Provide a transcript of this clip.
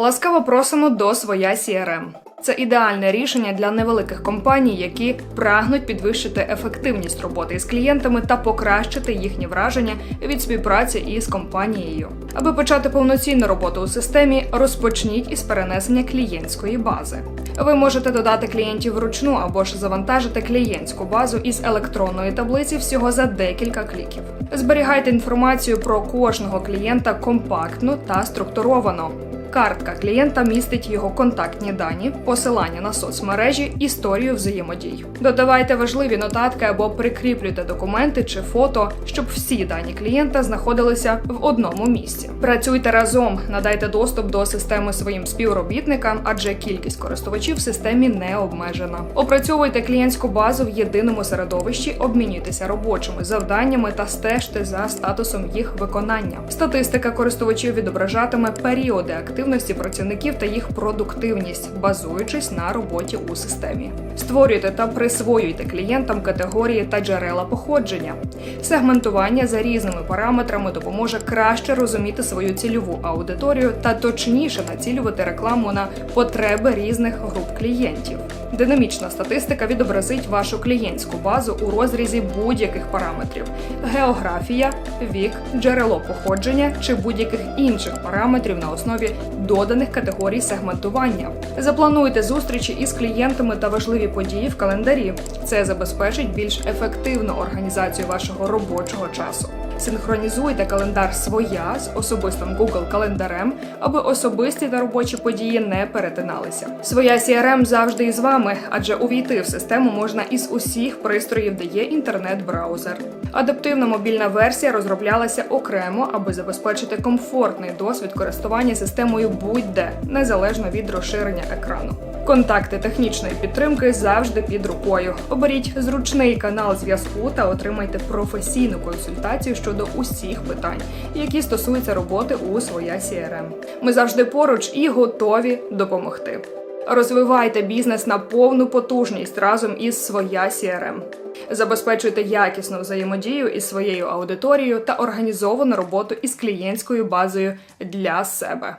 Ласкаво просимо до своя CRM. Це ідеальне рішення для невеликих компаній, які прагнуть підвищити ефективність роботи із клієнтами та покращити їхні враження від співпраці із компанією. Аби почати повноцінну роботу у системі, розпочніть із перенесення клієнтської бази. Ви можете додати клієнтів вручну або ж завантажити клієнтську базу із електронної таблиці всього за декілька кліків. Зберігайте інформацію про кожного клієнта компактно та структуровано. Картка клієнта містить його контактні дані, посилання на соцмережі, історію взаємодій. Додавайте важливі нотатки або прикріплюйте документи чи фото, щоб всі дані клієнта знаходилися в одному місці. Працюйте разом, надайте доступ до системи своїм співробітникам, адже кількість користувачів в системі не обмежена. Опрацьовуйте клієнтську базу в єдиному середовищі, обмінюйтеся робочими завданнями та стежте за статусом їх виконання. Статистика користувачів відображатиме періоди активності працівників та їх продуктивність, базуючись на роботі у системі. Створюйте та присвоюйте клієнтам категорії та джерела походження. Сегментування за різними параметрами допоможе краще розуміти свою цільову аудиторію та точніше націлювати рекламу на потреби різних груп клієнтів. Динамічна статистика відобразить вашу клієнтську базу у розрізі будь-яких параметрів: географія, вік, джерело походження чи будь-яких інших параметрів на основі доданих категорій сегментування. Заплануйте зустрічі із клієнтами та важливі події в календарі. Це забезпечить більш ефективну організацію вашого робочого часу. Синхронізуйте календар своя з особистим Google календарем, аби особисті та робочі події не перетиналися. Своя CRM завжди із вами, адже увійти в систему можна із усіх пристроїв, де є інтернет-браузер. Адаптивна мобільна версія розроблялася окремо, аби забезпечити комфортний досвід користування системою будь-де, незалежно від розширення екрану. Контакти технічної підтримки завжди під рукою. Оберіть зручний канал зв'язку та отримайте професійну консультацію щодо усіх питань, які стосуються роботи у своя CRM. Ми завжди поруч і готові допомогти. Розвивайте бізнес на повну потужність разом із своя CRM. Забезпечуйте якісну взаємодію із своєю аудиторією та організовану роботу із клієнтською базою для себе.